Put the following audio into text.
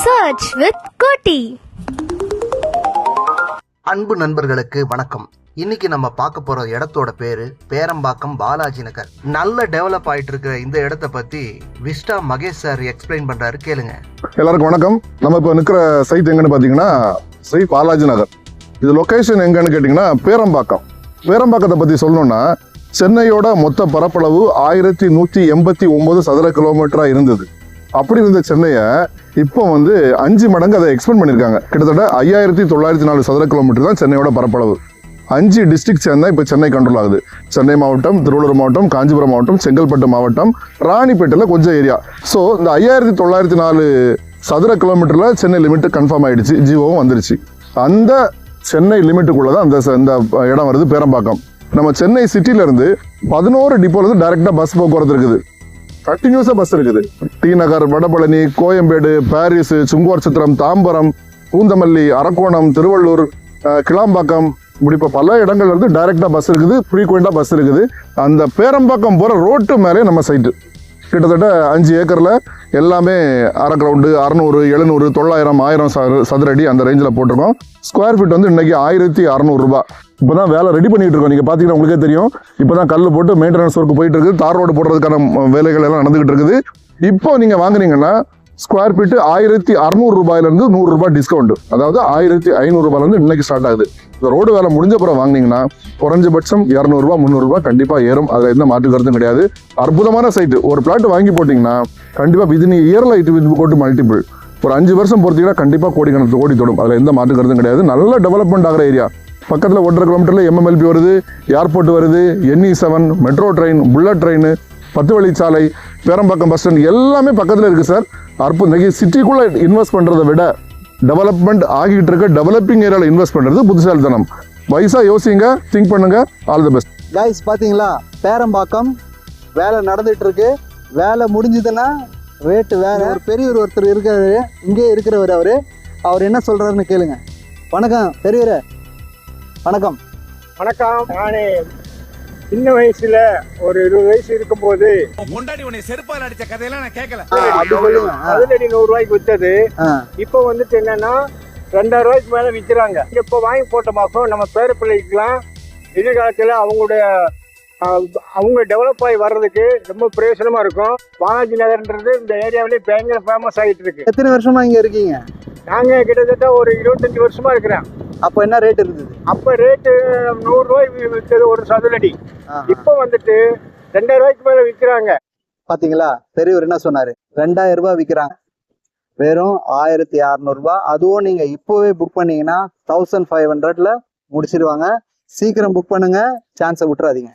Search with Koti. அன்பு நண்பர்களுக்கு வணக்கம். இன்னைக்கு நம்ம பார்க்க போற இடத்தோட பேரு பேரம்பாக்கம் பாலாஜி நகர். நல்ல டெவலப் ஆயிட்டு இருக்கிற இந்த இடத்த பத்தி விஸ்டா மகேஷ் சார் எக்ஸ்பிளைன் பண்றாரு கேளுங்க. எல்லாருக்கும் வணக்கம். நம்ம இப்போ நிற்கிற சைட் எங்கன்னு பார்த்தீங்கன்னா ஸ்ரீ பாலாஜி நகர். இது லொக்கேஷன் எங்கன்னு கேட்டிங்கன்னா பேரம்பாக்கம். பேரம்பாக்கத்தை பற்றி சொல்லணும்னா சென்னையோட மொத்த பரப்பளவு ஆயிரத்தி நூற்றி எண்பத்தி ஒம்பது சதுர கிலோமீட்டராக இருந்தது. அப்படி இருந்த சென்னையை இப்போ வந்து அஞ்சு மடங்கு அதை எக்ஸ்பெண்ட் பண்ணியிருக்காங்க. கிட்டத்தட்ட ஐயாயிரத்தி தொள்ளாயிரத்தி நாலு சதுர கிலோமீட்டர் தான் சென்னையோட பரப்பளவு. அஞ்சு டிஸ்ட்ரிக்ட் சேர்ந்தா இப்போ சென்னை கண்ட்ரோல் ஆகுது. சென்னை மாவட்டம் திருவள்ளூர் மாவட்டம் காஞ்சிபுரம் மாவட்டம் செங்கல்பட்டு மாவட்டம் ராணிப்பேட்டையில் கொஞ்சம் ஏரியா ஸோ இந்த ஐயாயிரத்தி தொள்ளாயிரத்தி நாலு சதுர கிலோமீட்டரில் சென்னை லிமிட்டு கன்ஃபார்ம் ஆகிடுச்சு ஜியோவும் வந்துருச்சு. அந்த சென்னை லிமிட்டுக்குள்ளே தான் அந்த இந்த இடம் வருது பேரம்பாக்கம். நம்ம சென்னை சிட்டியிலேருந்து பதினோரு டிப்போலேருந்து டைரெக்டாக பஸ் போக்குவரத்து இருக்குது. கண்டினியூஸாக பஸ் இருக்குது. டி நகர் வடபழனி கோயம்பேடு பாரிஸ் சுங்குவார்சத்திரம் தாம்பரம் பூந்தமல்லி அரக்கோணம் திருவள்ளூர் கிளாம்பாக்கம் இப்படி இப்போ பல இடங்கள்ல வந்து டைரெக்டாக பஸ் இருக்குது ஃப்ரீக்வெண்ட்டாக பஸ் இருக்குது. அந்த பேரம்பாக்கம் போகிற ரோட்டு மேலே நம்ம சைட்டு கிட்டத்தட்ட அஞ்சு ஏக்கரில் எல்லாமே அரை கிரவுண்டு அறநூறு எழுநூறு தொள்ளாயிரம் ஆயிரம் சதுர சதுரடி அந்த ரேஞ்சில் போட்டிருக்கோம். ஸ்கொயர் ஃபீட் வந்து இன்றைக்கி ஆயிரத்தி அறநூறுபா இப்போ தான் வேலை ரெடி பண்ணிகிட்டு இருக்கோம். நீங்கள் பார்த்தீங்கன்னா உங்களுக்கே தெரியும். இப்போ தான் கல் போட்டு மெயின்டெனன்ஸ் ஒர்க் போயிட்டு இருக்குது தார் ரோடு போடுறதுக்கான வேலைகள் எல்லாம் நடந்துகிட்டு இருக்குது. இப்போ நீங்கள் வாங்குனீங்கன்னா ஸ்கொயர் ஃபீட்டு ஆயிரத்தி அறநூறு ரூபாயிலேருந்து நூறு ரூபாய் டிஸ்கவுண்ட் அதாவது ஆயிரத்தி ஐநூறுரூபாயிலேருந்து இன்னைக்கு ஸ்டார்ட் ஆகுது. இந்த ரோடு வேலை முடிஞ்ச அப்புறம் வாங்கினீங்கன்னா குறைஞ்சபட்சம் இரநூறுபா முந்நூறுரூபா கண்டிப்பாக ஏறும். அதில் எந்த மாற்று கருத்தும் கிடையாது. அற்புதமான சைட்டு ஒரு பிளாட் வாங்கி போட்டிங்கன்னா கண்டிப்பாக இது நீ இயர் வித் கோட்டு மல்டிபிள் ஒரு அஞ்சு வருஷம் பொறுத்தீங்கன்னா கண்டிப்பாக கோடிக்கணக்கு கோடி தொடும். அதில் எந்த மாற்று கருத்தும் கிடையாது. நல்ல டெவலப்மெண்ட் ஆகிற ஏரியா பக்கத்தில் ஒன்றரை கிலோமீட்டரில் எம்எம்எல்பி வருது ஏர்போர்ட் வருது N E seven metro train bullet train பத்து வழிச்சாலை பேரம்பாக்கம் பஸ் ஸ்டாண்ட் எல்லாமே பக்கத்தில் இருக்குது சார் அற்புதம். இன்னைக்கு சிட்டிக்குள்ளே இன்வெஸ்ட் பண்ணுறதை விட டெவலப்மெண்ட் ஆகிட்டு இருக்க டெவலப்பிங் ஏரியாவில் இன்வெஸ்ட் பண்ணுறது புத்திசாலித்தனம் வயசாக யோசிங்க திங்க் பண்ணுங்க. ஆல் தி பெஸ்ட் கைஸ் பாத்தீங்களா? பேரம்பாக்கம் வேலை நடந்துட்டு இருக்கு. வேலை முடிஞ்சதுன்னா ரேட்டு வேற. ஒரு பெரியவர் ஒருத்தர் இருக்காரு. இங்கே இருக்கிறவர் அவரு. அவர் என்ன சொல்றாருன்னு கேளுங்க. வணக்கம் பெரியவரே. வணக்கம். வணக்கம். நானே சின்ன வயசுல ஒரு இருபது வயசு இருக்கும்போது முன்னாடி உன்னை செருப்பால் அடிச்ச கதையெல்லாம் நான் கேட்கல. அப்படி ஆ, பதினடி நூறு ரூபாய்க்கு வித்தது. இப்போ வந்துட்டு என்னன்னா ரெண்டாயிரம் ரூபாய்க்கு மேல விக்கிறாங்க. இப்போ வாங்கி போட்ட மாசம் நம்ம பேர பிள்ளைக்கெல்லாம் எதிர்காலத்துல அவங்களுடைய அவங்க டெவலப் ஆகி வர்றதுக்கு ரொம்ப பிரயோஜனமா இருக்கும். பாலாஜி நகர்ன்றது இந்த ஏரியாவிலே பயங்கர ஃபேமஸ் ஆகிட்டு இருக்கு. எத்தனை வருஷமா இங்க இருக்கீங்க? நாங்க கிட்டத்தட்ட ஒரு இருபத்தஞ்சு வருஷமா இருக்கிறேன். அப்போ என்ன ரேட் இருந்தது? அப்போ ரேட்டு நூறுரூவாய்க்கு விற்கிறது ஒரு சதுரடி. இப்போ வந்துட்டு ரெண்டாயிரம் ரூபாய்க்கு மேலே விற்கிறாங்க பார்த்தீங்களா பெரியவர் என்ன சொன்னார்? ரெண்டாயிரம் ரூபாய் விற்கிறாங்க வெறும் ஆயிரத்தி அறநூறுபா அதுவும் நீங்கள் இப்போவே புக் பண்ணீங்கன்னா தௌசண்ட் ஃபைவ் ஹண்ட்ரட்ல முடிச்சிருவாங்க. சீக்கிரம் புக் பண்ணுங்க. சான்ஸை விட்டுறாதீங்க.